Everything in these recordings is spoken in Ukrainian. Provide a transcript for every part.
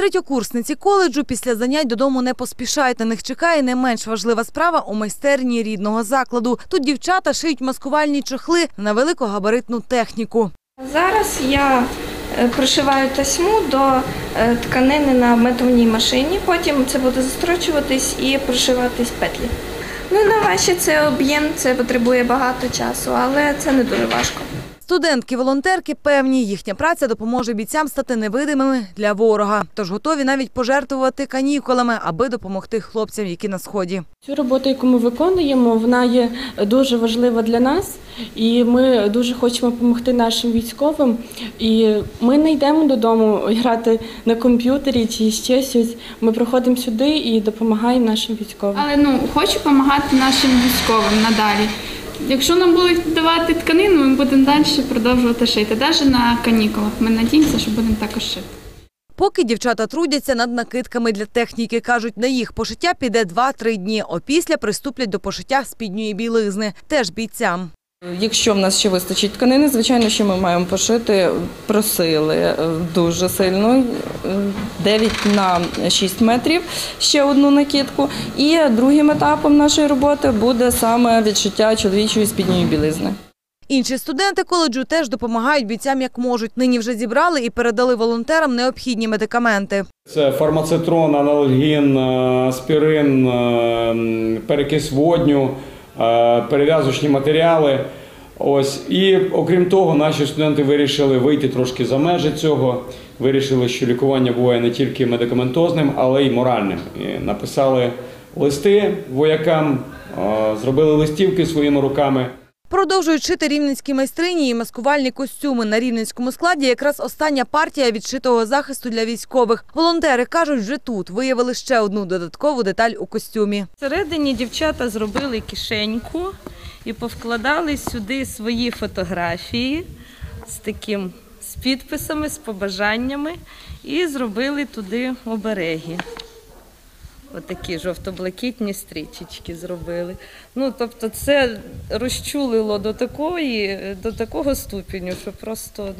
Третьокурсниці коледжу після занять додому не поспішають. На них чекає не менш важлива справа у майстерні рідного закладу. Тут дівчата шиють маскувальні чохли на великогабаритну техніку. Зараз я е, пришиваю тасьму до е, тканини на метовній машині. Потім це буде застрочуватись і пришиватись петлі. Ну, найважче це об'єм, це потребує багато часу, але це не дуже важко. Студентки-волонтерки певні, їхня праця допоможе бійцям стати невидимими для ворога. Тож готові навіть пожертвувати канікулами, аби допомогти хлопцям, які на сході. Цю роботу, яку ми виконуємо, вона є дуже важлива для нас, і ми дуже хочемо допомогти нашим військовим. І ми не йдемо додому грати на комп'ютері чи ще щось. Ми приходимо сюди і допомагаємо нашим військовим. Але ну хочу допомагати нашим військовим надалі. Якщо нам будуть давати тканину, ми будемо далі продовжувати шити. Навіть на канікулах. Ми надіємося, що будемо також шити. Поки дівчата трудяться над накидками для техніки, кажуть, на їх пошиття піде 2-3 дні. Опісля приступлять до пошиття спідньої білизни, теж бійцям. Якщо в нас ще вистачить тканини, звичайно, що ми маємо пошити. Просили е, дуже сильно е, 9 на 6 метрів ще одну накидку. І другим етапом нашої роботи буде саме відшиття чоловічої спідньої білизни. Інші студенти коледжу теж допомагають бійцям як можуть. Нині вже зібрали і передали волонтерам необхідні медикаменти. Це фармацитрон, аналгін, е, аспірин, е, перекис водню, е, перев'язочні матеріали. Ось і окрім того, наші студенти вирішили вийти трошки за межі цього. Вирішили, що лікування буває не тільки медикаментозним, але й моральним. І написали листи воякам, е, зробили листівки своїми руками. Продовжують шити рівненські майстрині і маскувальні костюми. На рівненському складі якраз остання партія відшитого захисту для військових. Волонтери кажуть, вже тут виявили ще одну додаткову деталь у костюмі. Всередині дівчата зробили кишеньку і повкладали сюди свої фотографії з таким з підписами, з побажаннями і зробили туди обереги. Отакі жовто-блакитні стрічечки зробили. Ну, тобто, це розчулило до такої, до такого ступеню, що просто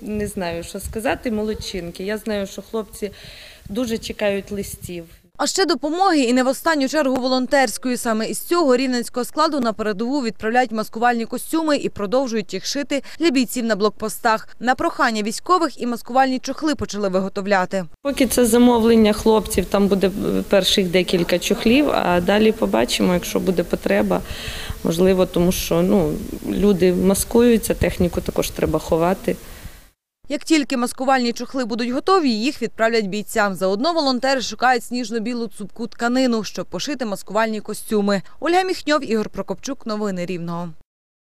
не знаю, що сказати, молодчинки. Я знаю, що хлопці дуже чекають листів. А ще допомоги і не в останню чергу волонтерської. Саме із цього рівненського складу на передову відправляють маскувальні костюми і продовжують їх шити для бійців на блокпостах. На прохання військових і маскувальні чохли почали виготовляти. Поки це замовлення хлопців, там буде е, перших декілька чохлів, а далі побачимо, якщо буде потреба. Можливо, тому що ну, люди маскуються, техніку також треба ховати. Як тільки маскувальні чохли будуть готові, їх відправлять бійцям. Заодно волонтери шукають сніжно-білу цупку тканину, щоб пошити маскувальні костюми. Ольга Міхньов, Ігор Прокопчук. Новини Рівного.